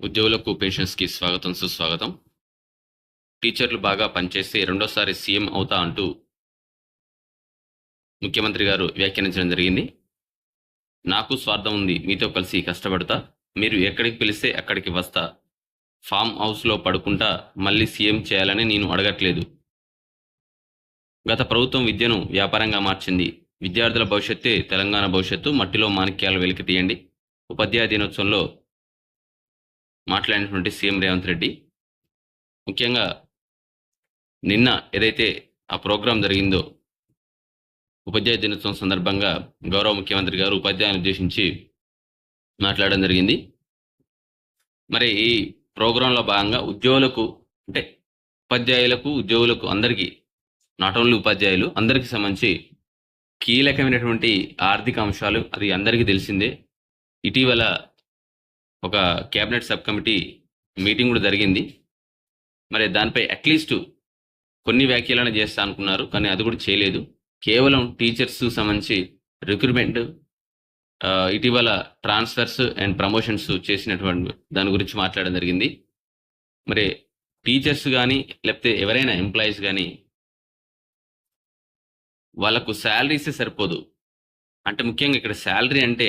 ఉద్యోగులకు పెన్షన్స్కి స్వాగతం సుస్వాగతం. టీచర్లు బాగా పనిచేస్తే రెండోసారి సీఎం అవుతా అంటూ ముఖ్యమంత్రి గారు వ్యాఖ్యానించడం జరిగింది. నాకు స్వార్థం ఉంది మీతో కలిసి కష్టపడతా మీరు ఎక్కడికి పిలిస్తే అక్కడికి వస్తా ఫామ్ హౌస్లో పడుకుంటా మళ్ళీ సీఎం చేయాలని నేను అడగట్లేదు. గత ప్రభుత్వం విద్యను వ్యాపారంగా మార్చింది. విద్యార్థుల భవిష్యత్తే తెలంగాణ భవిష్యత్తు మట్టిలో మాణిక్యాలు వెలికి తీయండి ఉపాధ్యాయ దినోత్సవంలో మాట్లాడినటువంటి సీఎం రేవంత్ రెడ్డి. ముఖ్యంగా నిన్న ఏదైతే ఆ ప్రోగ్రాం జరిగిందో ఉపాధ్యాయ దినోత్సవం సందర్భంగా గౌరవ ముఖ్యమంత్రి గారు ఉపాధ్యాయులను ఉద్దేశించి మాట్లాడడం జరిగింది. మరి ఈ ప్రోగ్రాంలో భాగంగా ఉద్యోగులకు అంటే ఉపాధ్యాయులకు ఉద్యోగులకు అందరికీ నాట్ ఓన్లీ ఉపాధ్యాయులు అందరికీ సంబంధించి కీలకమైనటువంటి ఆర్థిక అంశాలు అది అందరికీ తెలిసిందే. ఇటీవల ఒక క్యాబినెట్ సబ్ కమిటీ మీటింగ్ కూడా జరిగింది. మరి దానిపై అట్లీస్ట్ కొన్ని వ్యాఖ్యలను చేస్తా అనుకున్నారు కానీ అది కూడా చేయలేదు. కేవలం టీచర్స్ సంబంధించి రిక్రూట్మెంట్ ఇటీవల ట్రాన్స్ఫర్స్ అండ్ ప్రమోషన్స్ చేసినటువంటి దాని గురించి మాట్లాడడం జరిగింది. మరి టీచర్స్ కానీ లేకపోతే ఎవరైనా ఎంప్లాయీస్ కానీ వాళ్ళకు శాలరీసే సరిపోదు. అంటే ముఖ్యంగా ఇక్కడ శాలరీ అంటే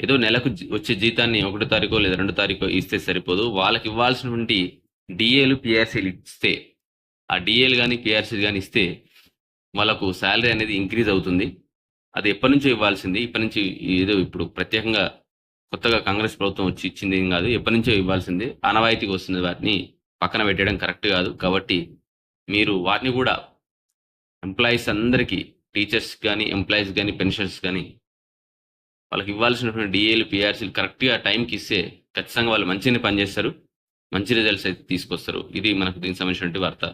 ఏదో నెలకు వచ్చే జీతాన్ని ఒకటో తారీఖు లేదా రెండో తారీఖు ఇస్తే సరిపోదు. వాళ్ళకి ఇవ్వాల్సినటువంటి డిఏలు పిఆర్సీలు ఇస్తే ఆ డిఏలు కానీ పిఆర్సీలు కానీ ఇస్తే వాళ్ళకు శాలరీ అనేది ఇంక్రీజ్ అవుతుంది. అది ఎప్పటి నుంచో ఇవ్వాల్సింది. ఇప్పటి నుంచి ఏదో ఇప్పుడు ప్రత్యేకంగా కొత్తగా కాంగ్రెస్ ప్రభుత్వం వచ్చి ఇచ్చింది ఏం కాదు. ఎప్పటి నుంచో ఇవ్వాల్సింది. ఆనవాయితీకి వస్తుంది వాటిని పక్కన పెట్టడం కరెక్ట్ కాదు. కాబట్టి మీరు వాటిని కూడా ఎంప్లాయీస్ అందరికీ టీచర్స్ కానీ ఎంప్లాయీస్ కానీ పెన్షన్స్ కానీ వాళ్ళకి ఇవ్వాల్సినటువంటి డిఏలు పిఆర్సీలు కరెక్ట్గా టైంకి ఇస్తే ఖచ్చితంగా వాళ్ళు మంచిగానే పనిచేస్తారు. మంచి రిజల్ట్స్ అయితే తీసుకొస్తారు. ఇది మనకు దీనికి సంబంధించినటువంటి వార్త.